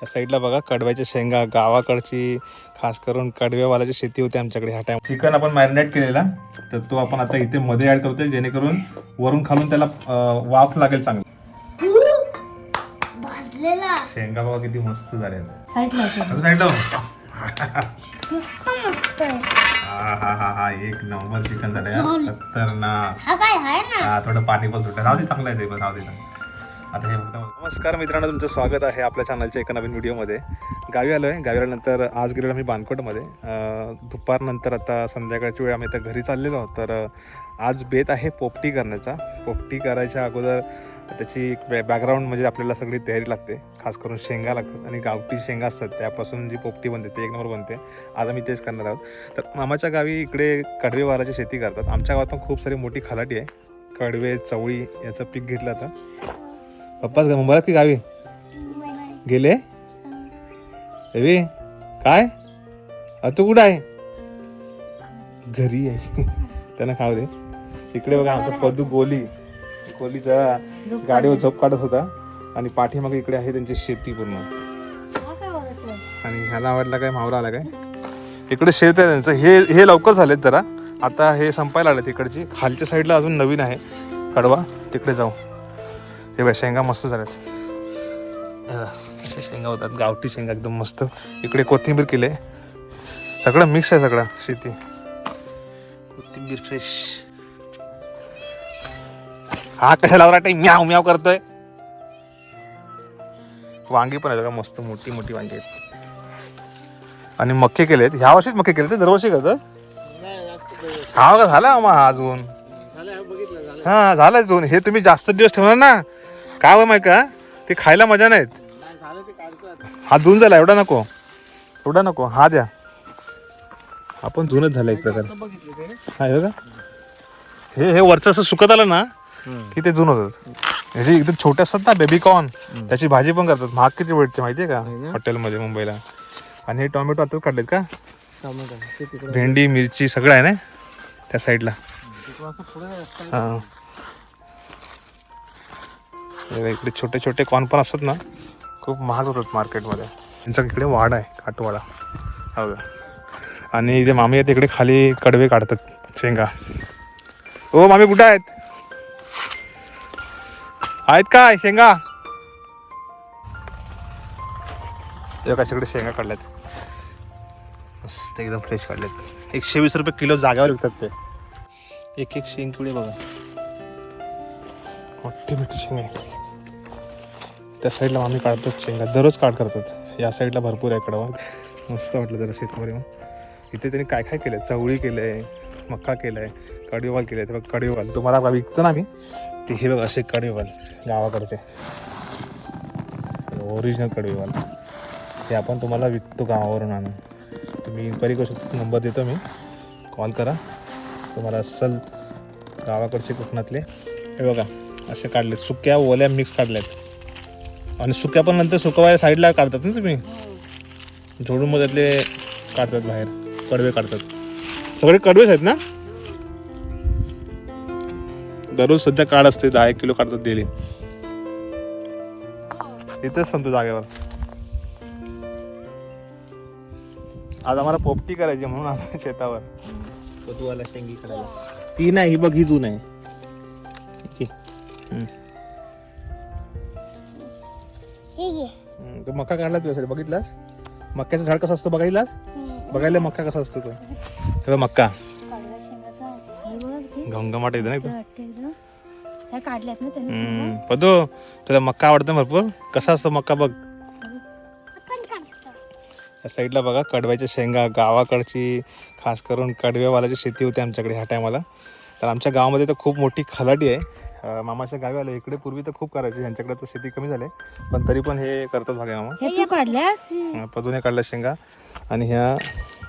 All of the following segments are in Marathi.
त्या साईडला बघा कडव्याच्या शेंगा गावाकडची खास करून कडव्यावालाची शेती होती आमच्याकडे ह्या टाइम चिकन आपण मॅरिनेट केलेला तर तो आपण आता इथे मध्ये ऍड करतोय जेणेकरून वरून खालून त्याला वाफ लागेल चांगली. भाजलेला. शेंगा बघा किती मस्त झाल्या साईडला साईडला मस्त मस्त आहे. हा हा हा हा एक नंबर चिकन झालंय हा. खतरनाक. हा काय आहे ना? हा थोडं पाणी पण सुटलं. राहू दे चांगलं आहे ते पण राहू दे. आता हे बघता नमस्कार मित्रांनो तुमचं स्वागत आहे आपल्या चॅनलच्या एका नवीन व्हिडिओमध्ये गावी आलो आहे गावी आल्यानंतर आज गेलेलो आम्ही बानकोटमध्ये दुपारनंतर आता संध्याकाळची वेळ आम्ही आता घरी चाललेलो आहोत. तर आज बेत आहे पोपटी करण्याचा. पोपटी करायच्या अगोदर त्याची एक बॅकग्राऊंड म्हणजे आपल्याला सगळी तयारी लागते. खास करून शेंगा लागतात आणि गावठी शेंगा असतात. त्यापासून जी पोपटी बनते ते एक नंबर बनते. आज आम्ही तेच करणार आहोत. तर मामाच्या गावी इकडे कडवे वाराची शेती करतात. आमच्या गावात पण खूप सारी मोठी खलाटी आहे. कडवे चवळी याचं पीक घेतलं आता. पप्पाच का मुंबईत की गावी? गेले? रवी काय? तू कुठं आहे? घरी आहे. त्यांना खाऊ दे. इकडे बघा आमचा पदू गोली. गोलीचा गाडीवर झोप काढत होता. आणि पाठीमागे इकडे आहे त्यांची शेती पूर्ण. आणि ह्याला आवडला काय? मावरा आला काय? इकडे शेत आहे त्यांचं. हे हे लवकर झालेत जरा. आता हे संपायला आले तिकडची खालच्या साईडला अजून नवीन आहे. कडवा तिकडे जाऊ. हे बघा शेंगा मस्त झाल्यात. हे शेंगा होतात गावठी शेंगा एकदम मस्त. इकडे कोथिंबीर केले सगळं मिक्स आहे सगळं शेती. कोथिंबीर फ्रेश हा कशा लावला टाईम म्याव म्याव करतोय. वांगी पण आहे मस्त मोठी मोठी वांगी आहेत. आणि मक्के केलेत. ह्या वर्षीच मक्के केले ते दरवर्षी करतात? हा का झाला मग अजून हा झालं अजून. हे तुम्ही जास्त दिवस ठेवणार ना काय हो माहिती का? ते खायला मजा नाहीत. हा धुवून झाला एवढा नको. एवढा नको हा द्या. आपण धुवूनच झाला एक प्रकार. हा हे बघा. हे हे वरचं असं सुकत आलं ना की ते जुन होतात ह्याचे एकदम छोटे असतात ना बेबी कॉर्न त्याची भाजी पण करतात. महाग किती भेटते माहितीये का? हॉटेलमध्ये मुंबईला. आणि हे टोमॅटो आताच काढलेत का? भेंडी मिरची सगळं आहे ना त्या साईडला. हे. इकडे छोटे छोटे कॉर्न पण असतात ना खूप महाग होतात मार्केटमध्ये त्यांचा इकडे वाडा आहे काटवाडा. हो का? आणि इथे मामी आहेत इकडे खाली कडवे काढतात शेंगा. हो मामी कुठं आहेत? आहेत काय शेंगा? तेव्हा कशाकडे शेंगा काढल्यात. मस्त एकदम फ्रेश काढलेत एकशे वीस रुपये किलो जाग्यावर विकतात ते. एक एक शेंग किवडे बघा. मोठी मोठी शेंग. आहे त्या साईडला आम्ही काढतात शेंगा. दररोज काढ करतात. या साईडला भरपूर आहे कडवा मस्त वाटलं जरा शेतमध्ये मग इथे त्यांनी काय काय केलंय? चवळी केलं आहे मक्का केलं केलाय कडवेवाल आहे ते बघ कडवेवाल तुम्हाला विकतो ना आम्ही. ते हे बघ असे कडवेवाल गावाकडचे. ओरिजिनल कडवेवाल ते आपण तुम्हाला विकतो गावावरून आणून. तुम्ही इन्क्वायरी करू शकतो. नंबर देतो मी. कॉल करा. तुम्हाला असल गावाकडचे कोकणातले हे बघा असे काढले सुक्या ओल्या मिक्स काढल्या आहेत आणि सुक्या पण नंतर सुकवाया साईडला काढतात ना तुम्ही? जोडून मग त्यातले काढतात बाहेर कडवे काढतात. सगळे कडवेच आहेत ना? दररोज सध्या काढ असते दहा एक किलो काढतात डेली इथेच संतो जागेवर. आज आम्हाला पोपटी करायची म्हणून आम्ही शेतावर. कदूवाला शेंगी करायला. ती नाही ही बघ ही जून आहे. तो मका काढला तुझ्यासाठी बघितलास? मक्याचं झाड कसं असतं बघितलास बघायला मक्का कसा असतो तो? मक्का. घमघमाट येतं एकदम. काढल्यात ना त्यांनी हम्म. पदो तुला मक्का आवडतं भरपूर? कसा असतो मक्का बघ. आपण काढतो. या साईडला बघा कडव्याच्या शेंगा गावाकडची खास करून कडव्यावालाची शेती होती आमच्याकडे ह्या टायमाला तर आमच्या गावामध्ये तर खूप मोठी खलाटी आहे. मामाच्या गावी आलं. इकडे पूर्वी तर खूप करायची. यांच्याकडे तर शेती कमी झाली. पण तरी पण हे करतात भागे मामा. हे तू काढल्यास? अं, पदूने काढल्या शेंगा. आणि ह्या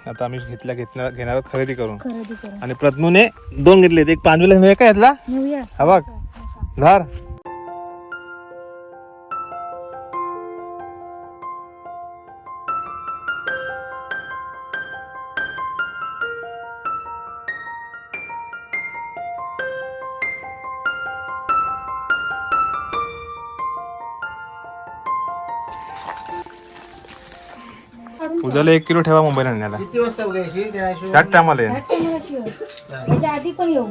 आता आम्ही घेतल्या घेतल्या घेणार आहोत खरेदी करून. खरेदी करून. आणि प्रज्ञूने दोन घेतलेत. एक पांजुला हे काय घेतला हा बघ धार. उद्याला एक किलो ठेवा मुंबईला आणण्याला. किती वाजता उद्याशी त्याच टायमाला आधी पण येऊ.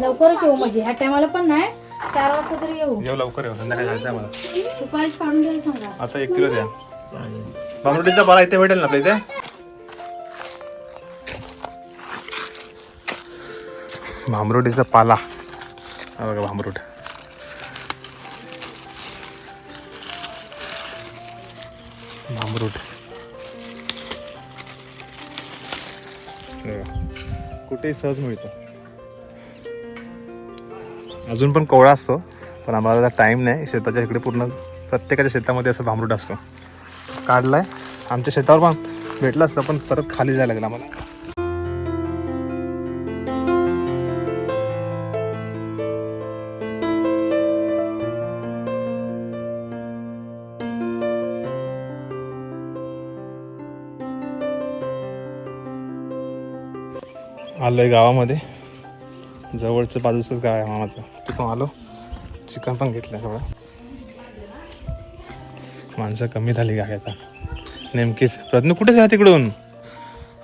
लवकरच येऊ म्हणजे. ह्या टायमाला पण नाही. चार वाजता तरी येऊ. येऊ लवकर येऊ. संध्याकाळी जायचं आहे मला दुपारीच काढून घ्यायला सांगा. आता एक किलो द्या. भांबरुटीचा पाला इथे भेटेल ना आपल्या इथे? भांबरुटीचा पाला. हा बघा भांबरूट भांबरूट कुठेही सहज मिळतो. अजून पण कोवळा असतो पण आम्हाला टाईम नाही. शेताच्या इकडे पूर्ण प्रत्येकाच्या शेतामध्ये असं भांबरूट असतं. काढलं आहे आमच्या शेतावर पण भेटलं असतं पण परत खाली जायला लागलं आम्हाला. आलोय गावामध्ये. जवळचं बाजूचंच गाव आहे मामाचं. तिथून आलो. चिकन पण घेतलं सगळं. माणसं कमी झाली काय आता. नेमकीच. प्रज्ञ कुठे जा तिकडून?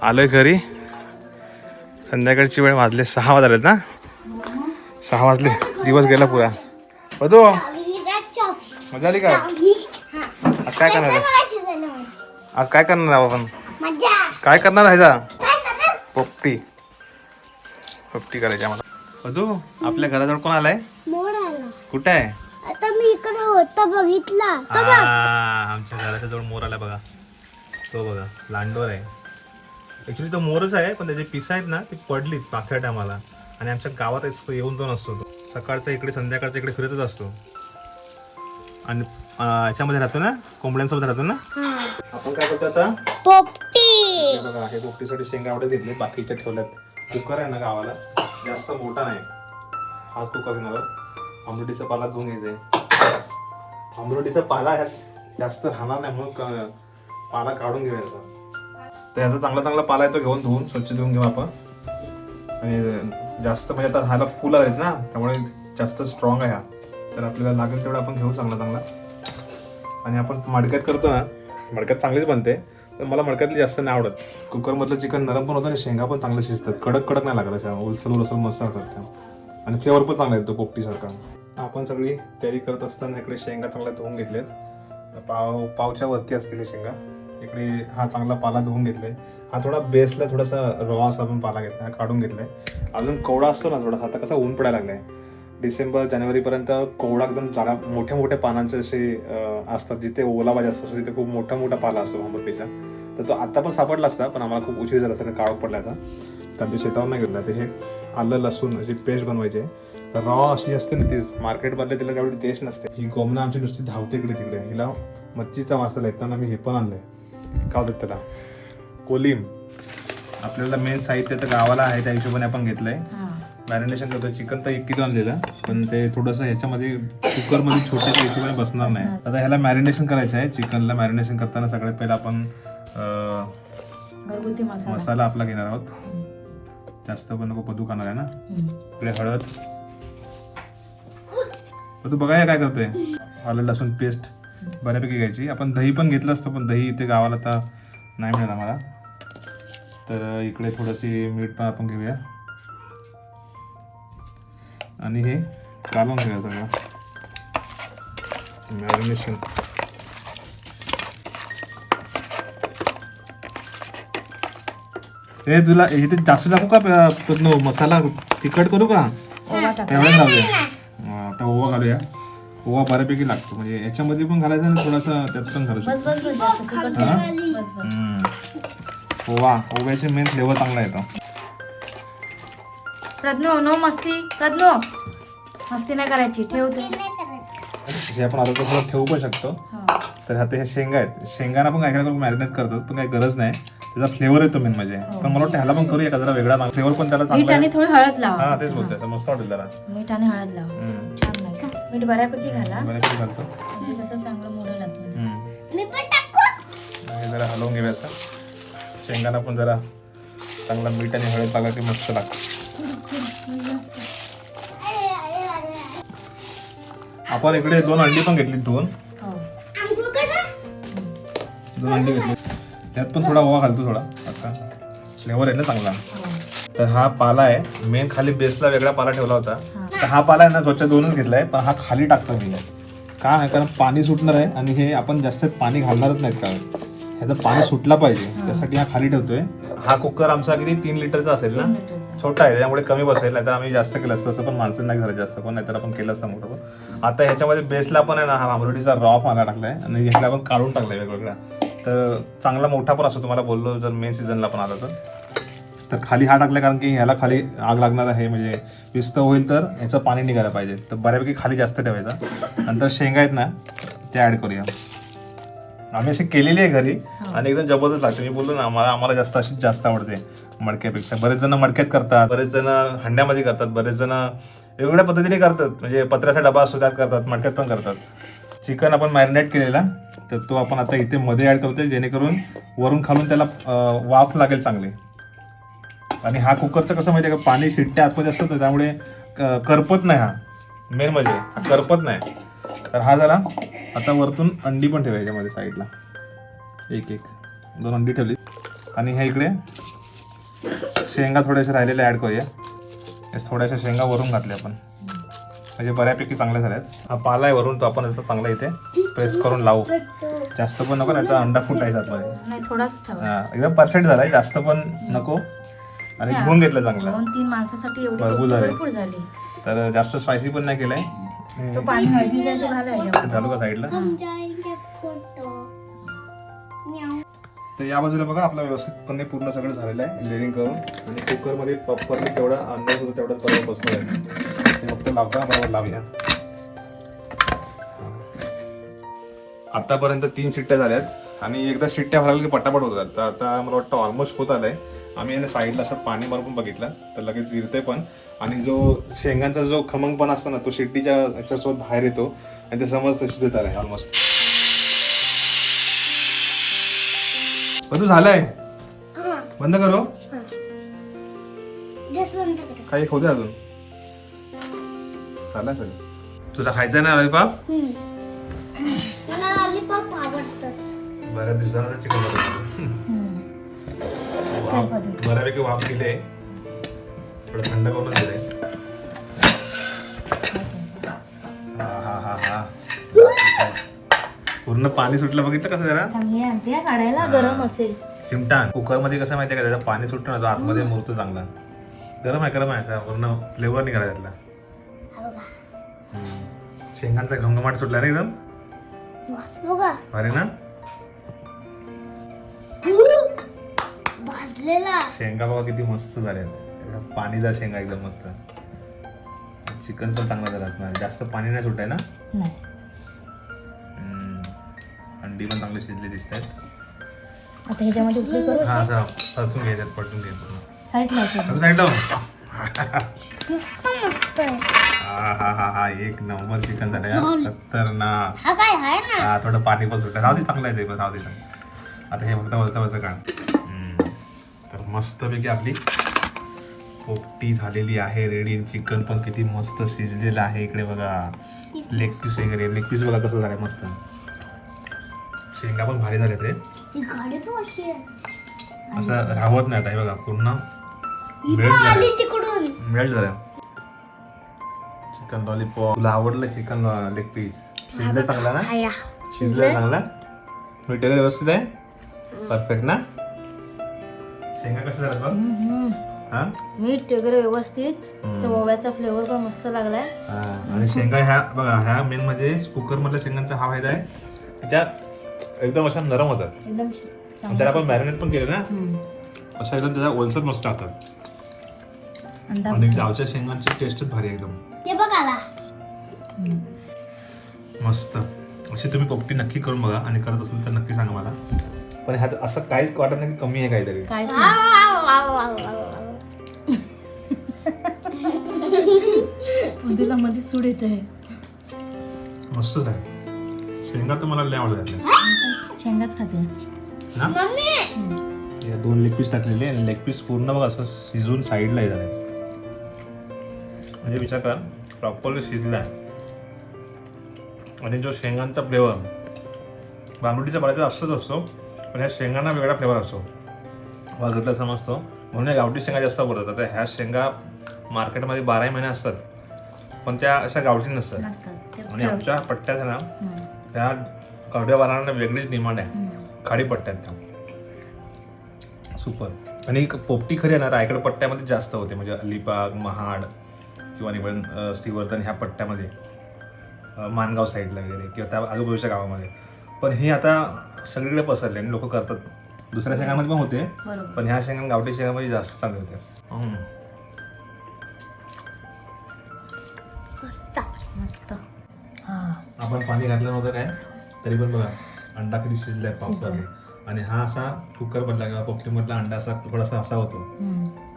आलोय घरी. संध्याकाळची वेळ वाजले. सहा वाजलेत ना? सहा वाजले. दिवस गेला पुरा. बदो मजा आली हा आज काय करणार आहे? आज काय करणार आहे आपण? मजा. काय करणार आहे जा? पोपटी. पोपटी करायची आम्हाला. बदू आपल्या घराजवळ कोण आलाय? कुठे आहे? आता मी इकडे होता बघितला. तो बघ. हा, आमच्या घराच्या जवळ मोर आला बघा. तो बघा लांडोर आहे. ऍक्च्युली तो मोरच आहे पण त्याचे पिस आहेत ना ती पडलीत मागच्या टायमाला. आणि आमच्या गावात असतो येऊन तो नसतो तो. सकाळचा इकडे संध्याकाळचा इकडे फिरतच असतो. आणि याच्यामध्ये राहतो ना कोंबड्यांसोबत राहतो ना? हा. आपण काय करतो आता? पोपटी. हे बघा हे पोपटीसाठी शेंगा आवडत घेतले बाकीच्या ठेवल्यात. कुकर आहे ना गावाला जास्त मोठा नाही. हाच कुकर घेणार आहोत. पाला धुवून घ्यायचा आंबरटीचा पाला जास्त राहणार नाही म्हणून पाला काढून घेऊयाचा तर ह्याचा चांगला चांगला पाला आहे तो घेऊन धुवून स्वच्छ धुवून घेऊ आपण. आणि जास्त म्हणजे आता ह्याला फुलं आहेत ना त्यामुळे जास्त स्ट्रॉंग आहे हा. तर आपल्याला लागेल तेवढा आपण घेऊ चांगला चांगला. आणि आपण मडक्यात करतो ना मडक्यात चांगलीच बनते. तर मला मडक्यातली जास्त नाही आवडत. कुकरमधलं चिकन नरम पण होतं आणि शेंगा पण चांगलं शिजतात. कडक कडक नाही लागत अशा. उलसल उलसल मस्त राहतात त्या. आणि फ्लेवर पण चांगला येतो पोपटीसारखा. आपण सगळी तयारी करत असताना इकडे शेंगा चांगल्या धुवून घेतल्यात. पाव पावच्या वरती असतील शेंगा. इकडे हा चांगला पाला धुवून घेतलाय. हा थोडा बेसला थोडासा रॉ असा आपण पाला घेतला काढून काढून घेतलाय. अजून कवडा असतो ना थोडासा आता कसा ऊन पडायला लागलाय. डिसेंबर जानेवारीपर्यंत कोवळा एकदम जागा मोठ्या मोठ्या पानांचे असे असतात जिथे ओलावा जास्त असतो तिथे खूप मोठा मोठा पाला असतो भांबरपीचा तर तो आत्ता पण सापडला असता पण आम्हाला खूप उशीर झाला असता काळोख पडला होता. तर आमच्या शेतावर नाही घेतला ते हे आलं लसूण अशी पेस्ट बनवायची आहे. रॉ अशी असते ना तीच मार्केटमधले तिला काही टेस्ट नसते. ही गोमना आमची नुसती धावते इकडे तिकडे. हिला मच्छीचा वासाला येताना मी हे पण आणलंय. काय होतं त्याला. कोलिम. आपल्याला मेन साहित्य तर गावाला आहे त्या हिशोबाने आपण घेतलंय. आहे मॅरिनेशन करतो. चिकन तर एक किलो आणलेलं. पण ते थोडंसं ह्याच्यामध्ये कुकरमध्ये छोट्या हिशोबाने बसणार नाही. आता ह्याला मॅरिनेशन करायचं आहे. चिकनला मॅरिनेशन करताना सगळ्यात पहिला आपण घरगुती मसाला. आपला घेणार आहोत. जास्त पण नको पदू खाणार आहे ना. इकडे हळद. तू बघा हे काय करतोय. आलं लसूण पेस्ट बऱ्यापैकी घ्यायची. आपण दही पण घेतलं असतं पण दही इथे गावाला आता नाही मिळालं मला तर इकडे थोडंशी मीठ पण आपण घेऊया. आणि हे कालवून घेऊया सगळं मॅरिनेशन. हे तुला इथे जास्त टाकू का? मसाला तिखट करू का? तेवढंच लावूया आता ओवा घालूया. ओवा बऱ्यापैकी लागतो. म्हणजे याच्यामध्ये पण घालायचं आणि थोडासा त्यात पण घालू शकतो. ओवा. ओव्याचे मेन फ्लेवर चांगला येतो. प्रज्ञो नो मस्ती. प्रज्ञो मस्ती नाही करायची ठेव तू. नाही करायचं. हे आपण आरोग्य थोडं ठेवू पण शकतो. हा. तर आता हे शेंगा आहेत. शेंगाना पण काय काय मॅरिनेट करतात पण काही गरज नाही. त्याचा फ्लेवर येतो मेन म्हणजे. पण मला वाटतं ह्याला पण करूया का जरा वेगळा फ्लेवर पण त्याला मीठ चांगला आणि आहे. थोडी हळद लावा. हा तेच बोलतोय. तर मस्त वाटेल जरा मीठ आणि हळद लावा. हम्म. छान नाही का? मीठ बऱ्यापैकी घाला. बऱ्यापैकी घालतो. म्हणजे कसं चांगलं मोडं हम्म. मी पण टाकू. हे जरा हलवून घेऊया असं. शेंगाना पण जरा चांगला मीठ आणि हळद टाका की मस्त लागतं. आपण इकडे दोन अंडी पण घेतली दोन. हो. दोन अंडी घेतली. त्यात पण थोडा ओवा घालतो थोडा असा फ्लेवर आहे ना चांगला. तर हा पाला आहे. मेन खाली बेसला वेगळा पाला ठेवला होता. तर हा पाला आहे ना रोजच्या दोनच घेतलाय पण हा खाली टाकतो मी. का? आहे कारण पाणी सुटणार आहे आणि हे आपण जास्त पाणी घालणारच नाहीत का ह्याचं पाणी सुटला पाहिजे. त्यासाठी हा खाली ठेवतोय. हा कुकर आमचा किती? तीन लिटरचा असेल ना? छोटा आहे त्यामुळे कमी बसेल नाही तर आम्ही जास्त केलं असतं. तसं पण माणसं नाही झालं जास्त पण नाहीतर आपण केलं असतं मोठं पण. आता ह्याच्यामध्ये बेसला पण आहे ना हा आमरोडीचा रॉ पाला टाकलाय आणि ह्याला आपण काढून टाकलाय वेगवेगळा तर चांगला मोठा पण असतो तुम्हाला बोललो जर मेन सीझनला पण आला तर. तर खाली हा टाकला कारण की ह्याला खाली आग लागणार आहे म्हणजे विस्त होईल तर ह्याचं पाणी निघायला पाहिजे. तर बऱ्यापैकी खाली जास्त ठेवायचा. नंतर शेंगा आहेत ना ते ऍड करूया. आम्ही अशी केलेली आहे घरी आणि एकदम जबरदस्त लागते. मी बोललो ना मला आम्हाला जास्त अशीच जास्त आवडते मडक्यापेक्षा. बरेच जण मडक्यात करतात बरेच जण हंड्यामध्ये करतात बरेच जण वेगवेगळ्या पद्धतीने करतात. म्हणजे पत्र्याचा डबा असतो त्यात करतात मडक्यात पण करतात. चिकन आपण मॅरिनेट केलेला तर तो आपण आता इथे मध्ये ॲड करतोय जेणेकरून वरून खालून त्याला वाफ लागेल चांगले. आणि हा कुकरचं कसं माहिती आहे का पाणी शिट्ट्या आतमध्ये असतात त्यामुळे क- करपत नाही हा. मेन म्हणजे करपत नाही. तर हा जरा आता वरतून अंडी पण ठेवा याच्यामध्ये साईडला एक एक. दोन अंडी ठेवली आणि ह्या इकडे शेंगा थोड्याशा राहिलेल्या ॲड करूया. यास थोड्याशा शेंगा वरून घातल्या आपण. म्हणजे बऱ्यापैकी चांगल्या झाल्यात. हा पाला आहे वरून तो आपण आता चांगला इथे प्रेस करून लावू. जास्त पण नको नाही तर अंडा फुटायचा आतमध्ये. नाही थोडाच ठेवा. हा, एकदम परफेक्ट झालाय जास्त पण नको. आणि घेऊन घेतलं चांगला. दोन तीन माणसासाठी एवढी भरपूर झाली. तर जास्त स्पायसी पण नाही केलंय. झालं का साईडला तर या बाजूला बघा आपला व्यवस्थितपणे पूर्ण सगळं झालेलं आहे लेअरिंग करून. आणि कुकरमध्ये प्रॉपरली तेवढा अंदाज होतो तेवढा बरोबर बसतो आहे. ते फक्त लावता बरोबर लावूया. आतापर्यंत तीन शिट्ट्या झाल्यात. आणि एकदा शिट्ट्या भरायला की पटापट होतात. तर आता मला वाटतं ऑलमोस्ट होत आलं आहे आम्ही याने साईडला असं पाणी मारून पण बघितलं. तर लगेच जिरते पण. आणि जो शेंगांचा जो खमंगपणा असतो ना तो शिट्टीच्या याच्यासोबत बाहेर येतो. आणि ते समजतं येत आहे ऑलमोस्ट बंधू झालंय? बंद करो. हा. गॅस बंद करा. काही होते अजून. झालं असेल तुझा खायचा ना लॉलीपॉप. मला लॉलीपॉप आवडतात बऱ्याच दिवसानंतर चिकन पदू. बऱ्यापैकी वाफ दिले थोडं थंड करून दिले पूर्ण पाणी सुटलं बघितलं कसं जरा? हे आणते हा काढायला गरम असेल. चिमटान कुकरमध्ये कसं माहितीये का त्याचं पाणी सुटतं ना तो आतमध्ये मुरतो चांगला. गरम आहे गरम आहे त्या पूर्ण फ्लेवर निघाला त्यातला. हा हम्म. शेंगांचा घमघमाट सुटला ना एकदम? बघा. भारी ना? भाजलेला. शेंगा बघा किती मस्त झाल्या पाणीदार शेंगा एकदम मस्त. चिकन पण चांगलं झालं असणार. जास्त पाणी नाही सुटाय ना? नाही. अंडी पण चांगली शिजली दिसत आहेत आता ह्याच्यामध्ये उकळी करू हा असं परतून घ्यायच्यात पटून घे पूर्ण. साईड लावतो साईड लावून मस्त मस्त आहे. हा हा हा हा एक नंबर चिकन झालं यार. खतरनाक. हा काय आहे ना? हा थोडं पाणी पण सुटलं. राहू दे चांगलं आहे ते पण राहू दे चांगलं. आता हे फक्त वरचं वरचं काढ. हम्म. तर मस्तपैकी आपली पोपटी झालेली आहे रेडी चिकन पण किती मस्त शिजलेलं आहे. इकडे बघा लेग पीस वगैरे. लेग पीस बघा कसं झालंय मस्त. शेंगा पण भारी झाले ते ही पण असं राहत नाही आता हे बघा पूर्ण मेल्ट पण झालं. झालं. चिकन लॉलीपॉप तुला आवडलं चिकन लेग पीस शिजलं चांगला ना? शिजलं चांगला? मीठ वगैरे व्यवस्थित आहे? परफेक्ट ना? शेंगा बघ? हम्म. हा? मीठ वगैरे व्यवस्थित. ओव्याचा फ्लेवर पण मस्त लागलाय. आणि शेंगा ह्या बघा ह्या मेन म्हणजे कुकर मधल्या शेंगांचा हा फायदा आहे. त्या एकदम अशा नरम होतात. एकदम आणि त्याला आपण मॅरिनेट पण केलं ना? हम्म. अशा एकदम त्याचा ओलसर मस्त असतात अंडा आणि गावच्या शेंगांची टेस्टच भारी आहे एकदम. ते बघ आला. मस्त. अशी तुम्ही पोपटी नक्की करून बघा आणि करत असेल तर नक्की सांगा मला. पण ह्यात असं काहीच वाटत नाही की कमी आहे काहीतरी. काहीच नाही. उद्याला मध्ये सूड येत आहे मस्त झालं. शेंगा तर मला लय आवडतात. शेंगाच खाते. या दोन लेग पीस टाकलेले आणि लेग पीस पूर्ण बघा असं शिजून साईडला हे झालं म्हणजे विचार करा प्रॉपरली शिजला. आणि जो शेंगांचा फ्लेवर बांबुटीचा बऱ्याच असतोच असतो पण ह्या शेंगांना वेगळा फ्लेवर असतो. वाजवला समजतो. म्हणून या गावठी शेंगा जास्त बोलतात आता ह्या शेंगा मार्केटमध्ये बाराही महिने असतात पण त्या अशा गावठी नसतात. नसतात. ते आणि आमच्या पट्ट्यात आहे ना हम्म, त्या बारांना वेगळीच डिमांड आहे. खाडी पट्ट्यात त्या. सुपर आणि एक पोपटी खरी आहे ना रायगड पट्ट्यामध्ये जास्त होते. म्हणजे अलिबाग महाड किंवा निवडण श्रीवर्धन ह्या पट्ट्यामध्ये. मानगाव साईडला वगैरे किंवा त्या आजूबाजूच्या गावामध्ये. पण हे आता सगळीकडे पसरले आणि लोक करतात. दुसऱ्या शेंगामध्ये पण होते पण ह्या शेंगा गावठी शेंगामध्ये जास्त चांगले होते. हा आपण पाणी घातलं नव्हतं काय? तरी पण बघा अंडा किती शिजलाय पाव शिजलाय. आणि हा असा कुकर मधला किंवा पोपटीमधला अंडा असा थोडासा असा होतो.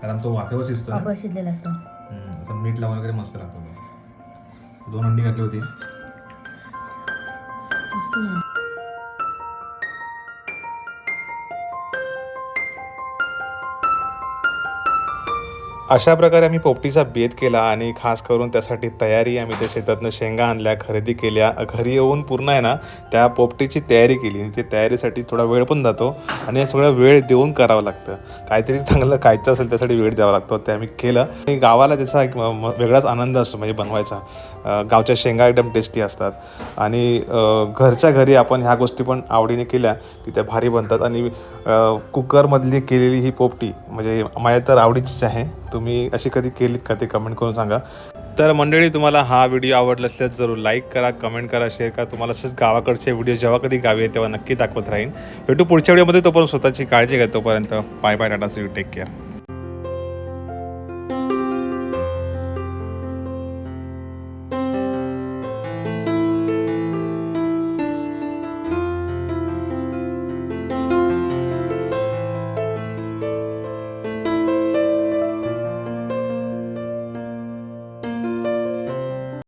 कारण तो वाफेवर शिजतो ना पापड शिजलेला असतो हम्म, असं मीठ लावून वगैरे मस्त लागतो. दोन अंडी घातली होती मस्त. अशा प्रकारे आम्ही पोपटीचा बेत केला आणि खास करून त्यासाठी तयारी आम्ही त्या शेतातनं शेंगा आणल्या खरेदी केल्या. घरी येऊन पूर्ण आहे ना त्या पोपटीची तयारी केली. आणि ती तयारीसाठी थोडा वेळ पण जातो आणि हे सगळं वेळ देऊन करावं लागतं. काहीतरी चांगलं खायचं असेल त्यासाठी वेळ द्यावा लागतो ते आम्ही केलं. आणि गावाला त्याचा एक म- वेगळाच आनंद असतो म्हणजे बनवायचा. गावच्या शेंगा एकदम टेस्टी असतात. आणि घरच्या घरी आपण ह्या गोष्टी पण आवडीने केल्या की त्या भारी बनतात. आणि कुकरमधली केलेली ही पोपटी म्हणजे माझ्या तर आवडीचीच आहे. तुम्ही अशी कधी केलीत का ते कमेंट करून सांगा. तर मंडळी तुम्हाला हा व्हिडिओ आवडला असल्यास जरूर लाईक करा कमेंट करा शेअर करा. तुम्हाला असंच गावाकडचे व्हिडिओ जेव्हा कधी गावी आहे तेव्हा नक्की दाखवत राहीन. भेटू पुढच्या व्हिडिओमध्ये तोपर्यंत स्वतःची काळजी घ्या. तोपर्यंत bye bye tata see you take care